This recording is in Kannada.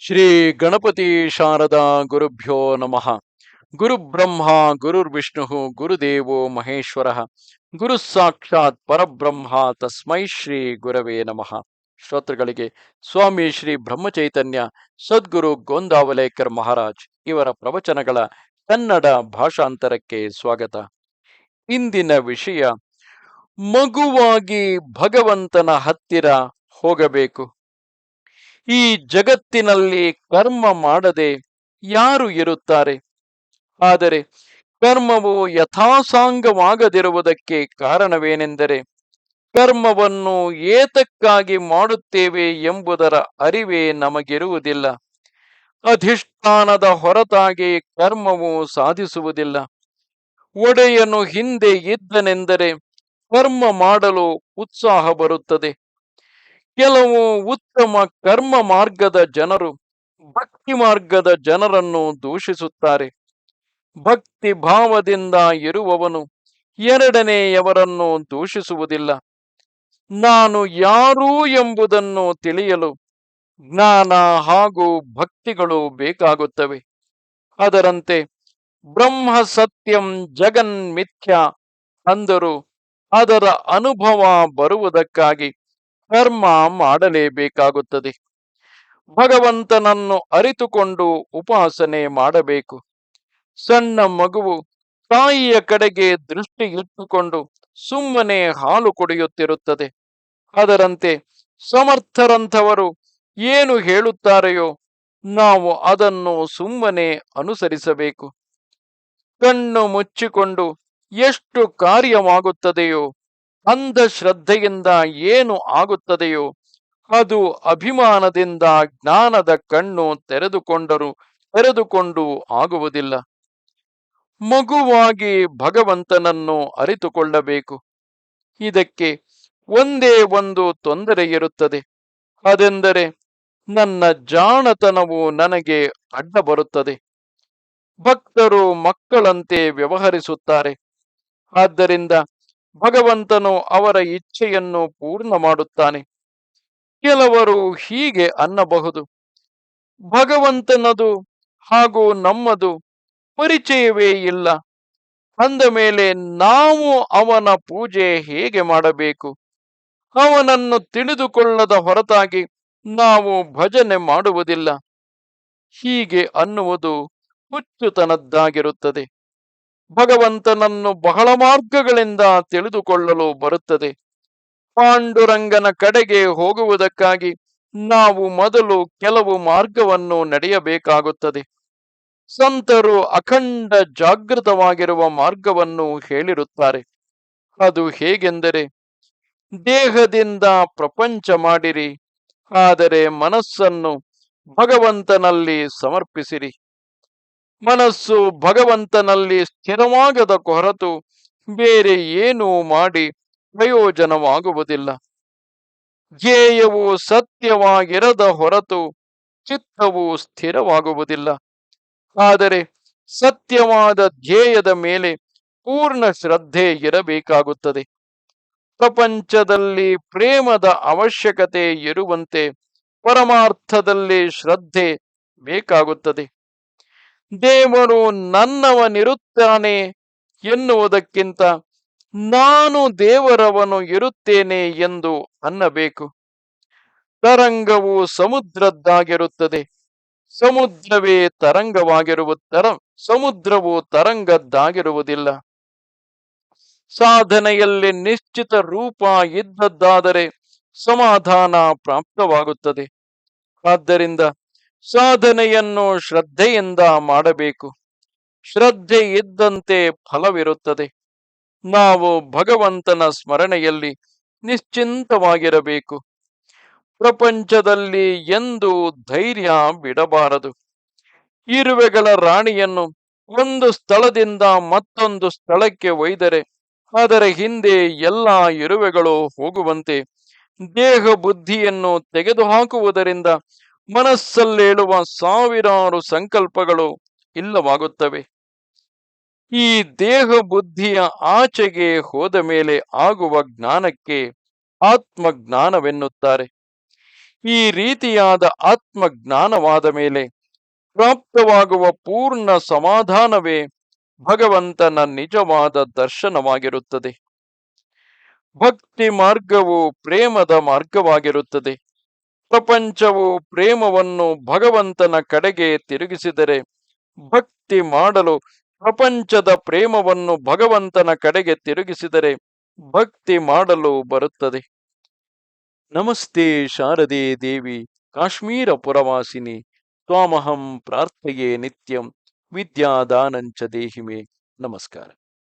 ಶ್ರೀ ಗಣಪತಿ ಶಾರದಾ ಗುರುಭ್ಯೋ ನಮಃ. ಗುರು ಬ್ರಹ್ಮ ಗುರುರ್ವಿಷ್ಣು ಗುರುದೇವೋ ಮಹೇಶ್ವರ, ಗುರು ಸಾಕ್ಷಾತ್ ಪರಬ್ರಹ್ಮ ತಸ್ಮೈ ಶ್ರೀ ಗುರವೇ ನಮಃ. ಶ್ರೋತೃಗಳಿಗೆ ಸ್ವಾಮಿ ಶ್ರೀ ಬ್ರಹ್ಮಚೈತನ್ಯ, ಸದ್ಗುರು ಗೋಂದಾವಲೇಕರ್ ಮಹಾರಾಜ್ ಇವರ ಪ್ರವಚನಗಳ ಕನ್ನಡ ಭಾಷಾಂತರಕ್ಕೆ ಸ್ವಾಗತ. ಇಂದಿನ ವಿಷಯ, ಮಗುವಾಗಿ ಭಗವಂತನ ಹತ್ತಿರ ಹೋಗಬೇಕು. ಈ ಜಗತ್ತಿನಲ್ಲಿ ಕರ್ಮ ಮಾಡದೆ ಯಾರು ಇರುತ್ತಾರೆ? ಆದರೆ ಕರ್ಮವು ಯಥಾಸಾಂಗವಾಗದಿರುವುದಕ್ಕೆ ಕಾರಣವೇನೆಂದರೆ ಕರ್ಮವನ್ನು ಏತಕ್ಕಾಗಿ ಮಾಡುತ್ತೇವೆ ಎಂಬುದರ ಅರಿವೇ ನಮಗಿರುವುದಿಲ್ಲ. ಅಧಿಷ್ಠಾನದ ಹೊರತಾಗಿ ಕರ್ಮವು ಸಾಧಿಸುವುದಿಲ್ಲ. ಒಡೆಯನು ಹಿಂದೆ ಇದ್ದನೆಂದರೆ ಕರ್ಮ ಮಾಡಲು ಉತ್ಸಾಹ ಬರುತ್ತದೆ. ಕೆಲವು ಉತ್ತಮ ಕರ್ಮ ಮಾರ್ಗದ ಜನರು ಭಕ್ತಿ ಮಾರ್ಗದ ಜನರನ್ನು ದೂಷಿಸುತ್ತಾರೆ. ಭಕ್ತಿ ಭಾವದಿಂದ ಇರುವವನು ಎರಡನೆಯವರನ್ನು ದೂಷಿಸುವುದಿಲ್ಲ. ನಾನು ಯಾರು ಎಂಬುದನ್ನು ತಿಳಿಯಲು ಜ್ಞಾನ ಹಾಗೂ ಭಕ್ತಿಗಳು ಬೇಕಾಗುತ್ತವೆ. ಅದರಂತೆ ಬ್ರಹ್ಮ ಸತ್ಯಂ ಜಗನ್ ಮಿಥ್ಯ ಅಂದರು. ಅದರ ಅನುಭವ ಬರುವುದಕ್ಕಾಗಿ ಕರ್ಮ ಮಾಡಲೇಬೇಕಾಗುತ್ತದೆ. ಭಗವಂತನನ್ನು ಅರಿತುಕೊಂಡು ಉಪಾಸನೆ ಮಾಡಬೇಕು. ಸಣ್ಣ ಮಗುವು ತಾಯಿಯ ಕಡೆಗೆ ದೃಷ್ಟಿ ಇಟ್ಟುಕೊಂಡು ಸುಮ್ಮನೆ ಹಾಲು ಕುಡಿಯುತ್ತಿರುತ್ತದೆ. ಅದರಂತೆ ಸಮರ್ಥರಂಥವರು ಏನು ಹೇಳುತ್ತಾರೆಯೋ ನಾವು ಅದನ್ನು ಸುಮ್ಮನೆ ಅನುಸರಿಸಬೇಕು. ಕಣ್ಣು ಮುಚ್ಚಿಕೊಂಡು ಎಷ್ಟು ಕಾರ್ಯವಾಗುತ್ತದೆಯೋ ಅಂಧಶ್ರದ್ಧೆಯಿಂದ ಏನು ಆಗುತ್ತದೆಯೋ, ಅದು ಅಭಿಮಾನದಿಂದ ಜ್ಞಾನದ ಕಣ್ಣು ತೆರೆದುಕೊಂಡರು, ತೆರೆದುಕೊಂಡು ಆಗುವುದಿಲ್ಲ. ಮಗುವಾಗಿ ಭಗವಂತನನ್ನು ಅರಿತುಕೊಳ್ಳಬೇಕು. ಇದಕ್ಕೆ ಒಂದೇ ಒಂದು ತೊಂದರೆ ಇರುತ್ತದೆ. ಅದೆಂದರೆ ನನ್ನ ಜಾಣತನವು ನನಗೆ ಅಡ್ಡ ಬರುತ್ತದೆ. ಭಕ್ತರು ಮಕ್ಕಳಂತೆ ವ್ಯವಹರಿಸುತ್ತಾರೆ. ಆದ್ದರಿಂದ ಭಗವಂತನು ಅವರ ಇಚ್ಛೆಯನ್ನು ಪೂರ್ಣ ಮಾಡುತ್ತಾನೆ. ಕೆಲವರು ಹೀಗೆ ಅನ್ನಬಹುದು. ಭಗವಂತನದು ಹಾಗೂ ನಮ್ಮದು ಪರಿಚಯವೇ ಇಲ್ಲ. ಅಂದ ಮೇಲೆ ನಾವು ಅವನ ಪೂಜೆ ಹೇಗೆ ಮಾಡಬೇಕು? ಅವನನ್ನು ತಿಳಿದುಕೊಳ್ಳದ ಹೊರತಾಗಿ ನಾವು ಭಜನೆ ಮಾಡುವುದಿಲ್ಲ. ಹೀಗೆ ಅನ್ನುವುದು ಹುಚ್ಚುತನದ್ದಾಗಿರುತ್ತದೆ. ಭಗವಂತನನ್ನು ಬಹಳ ಮಾರ್ಗಗಳಿಂದ ತಿಳಿದುಕೊಳ್ಳಲು ಬರುತ್ತದೆ. ಪಾಂಡುರಂಗನ ಕಡೆಗೆ ಹೋಗುವುದಕ್ಕಾಗಿ ನಾವು ಮೊದಲು ಕೆಲವು ಮಾರ್ಗವನ್ನು ನಡೆಯಬೇಕಾಗುತ್ತದೆ. ಸಂತರು ಅಖಂಡ ಜಾಗೃತವಾಗಿರುವ ಮಾರ್ಗವನ್ನು ಹೇಳಿರುತ್ತಾರೆ. ಅದು ಹೇಗೆಂದರೆ, ದೇಹದಿಂದ ಪ್ರಪಂಚ ಮಾಡಿರಿ, ಆದರೆ ಮನಸ್ಸನ್ನು ಭಗವಂತನಲ್ಲಿ ಸಮರ್ಪಿಸಿರಿ. ಮನಸ್ಸು ಭಗವಂತನಲ್ಲಿ ಸ್ಥಿರವಾಗದ ಹೊರತು ಬೇರೆ ಏನೂ ಮಾಡಿ ಪ್ರಯೋಜನವಾಗುವುದಿಲ್ಲ. ಧ್ಯೇಯವು ಸತ್ಯವಾಗಿರದ ಹೊರತು ಚಿತ್ತವು ಸ್ಥಿರವಾಗುವುದಿಲ್ಲ. ಆದರೆ ಸತ್ಯವಾದ ಧ್ಯೇಯದ ಮೇಲೆ ಪೂರ್ಣ ಶ್ರದ್ಧೆ ಇರಬೇಕಾಗುತ್ತದೆ. ಪ್ರಪಂಚದಲ್ಲಿ ಪ್ರೇಮದ ಅವಶ್ಯಕತೆ ಇರುವಂತೆ ಪರಮಾರ್ಥದಲ್ಲಿ ಶ್ರದ್ಧೆ ಬೇಕಾಗುತ್ತದೆ. ದೇವರು ನನ್ನವನಿರುತ್ತಾನೆ ಎನ್ನುವುದಕ್ಕಿಂತ ನಾನು ದೇವರವನು ಇರುತ್ತೇನೆ ಎಂದು ಅನ್ನಬೇಕು. ತರಂಗವು ಸಮುದ್ರದ್ದಾಗಿರುತ್ತದೆ. ಸಮುದ್ರವೇ ತರಂಗವಾಗಿರುವ ತರ ಸಮುದ್ರವು ತರಂಗದ್ದಾಗಿರುವುದಿಲ್ಲ. ಸಾಧನೆಯಲ್ಲಿ ನಿಶ್ಚಿತ ರೂಪ ಇದ್ದದ್ದಾದರೆ ಸಮಾಧಾನ ಪ್ರಾಪ್ತವಾಗುತ್ತದೆ. ಆದ್ದರಿಂದ ಸಾಧನೆಯನ್ನು ಶ್ರದ್ಧೆಯಿಂದ ಮಾಡಬೇಕು. ಶ್ರದ್ಧೆ ಇದ್ದಂತೆ ಫಲವಿರುತ್ತದೆ. ನಾವು ಭಗವಂತನ ಸ್ಮರಣೆಯಲ್ಲಿ ನಿಶ್ಚಿಂತವಾಗಿರಬೇಕು. ಪ್ರಪಂಚದಲ್ಲಿ ಎಂದು ಧೈರ್ಯ ಬಿಡಬಾರದು. ಇರುವೆಗಳ ರಾಣಿಯನ್ನು ಒಂದು ಸ್ಥಳದಿಂದ ಮತ್ತೊಂದು ಸ್ಥಳಕ್ಕೆ ಒಯ್ದರೆ ಅದರ ಹಿಂದೆ ಎಲ್ಲ ಇರುವೆಗಳು ಹೋಗುವಂತೆ ದೇಹ ಬುದ್ಧಿಯನ್ನು ತೆಗೆದುಹಾಕುವುದರಿಂದ ಮನಸ್ಸಲ್ಲೇಳುವ ಸಾವಿರಾರು ಸಂಕಲ್ಪಗಳು ಇಲ್ಲವಾಗುತ್ತವೆ. ಈ ದೇಹ ಬುದ್ಧಿಯ ಆಚೆಗೆ ಹೋದ ಮೇಲೆ ಆಗುವ ಜ್ಞಾನಕ್ಕೆ ಆತ್ಮಜ್ಞಾನವೆನ್ನುತ್ತಾರೆ. ಈ ರೀತಿಯಾದ ಆತ್ಮಜ್ಞಾನವಾದ ಮೇಲೆ ಪ್ರಾಪ್ತವಾಗುವ ಪೂರ್ಣ ಸಮಾಧಾನವೇ ಭಗವಂತನ ನಿಜವಾದ ದರ್ಶನವಾಗಿರುತ್ತದೆ. ಭಕ್ತಿ ಮಾರ್ಗವು ಪ್ರೇಮದ ಮಾರ್ಗವಾಗಿರುತ್ತದೆ. ಪ್ರಪಂಚವು ಪ್ರೇಮವನ್ನು ಭಗವಂತನ ಕಡೆಗೆ ತಿರುಗಿಸಿದರೆ ಭಕ್ತಿ ಮಾಡಲು ಪ್ರಪಂಚದ ಪ್ರೇಮವನ್ನು ಭಗವಂತನ ಕಡೆಗೆ ತಿರುಗಿಸಿದರೆ ಭಕ್ತಿ ಮಾಡಲು ಬರುತ್ತದೆ. ನಮಸ್ತೆ ಶಾರದೆ ದೇವಿ, ಕಾಶ್ಮೀರ ಪುರವಾಸಿನಿ, ತ್ವಾಮಹಂ ಪ್ರಾರ್ಥೆಯೇ ನಿತ್ಯಂ, ವಿದ್ಯಾದಾನಂಚ ದೇಹಿಮೆ. ನಮಸ್ಕಾರ.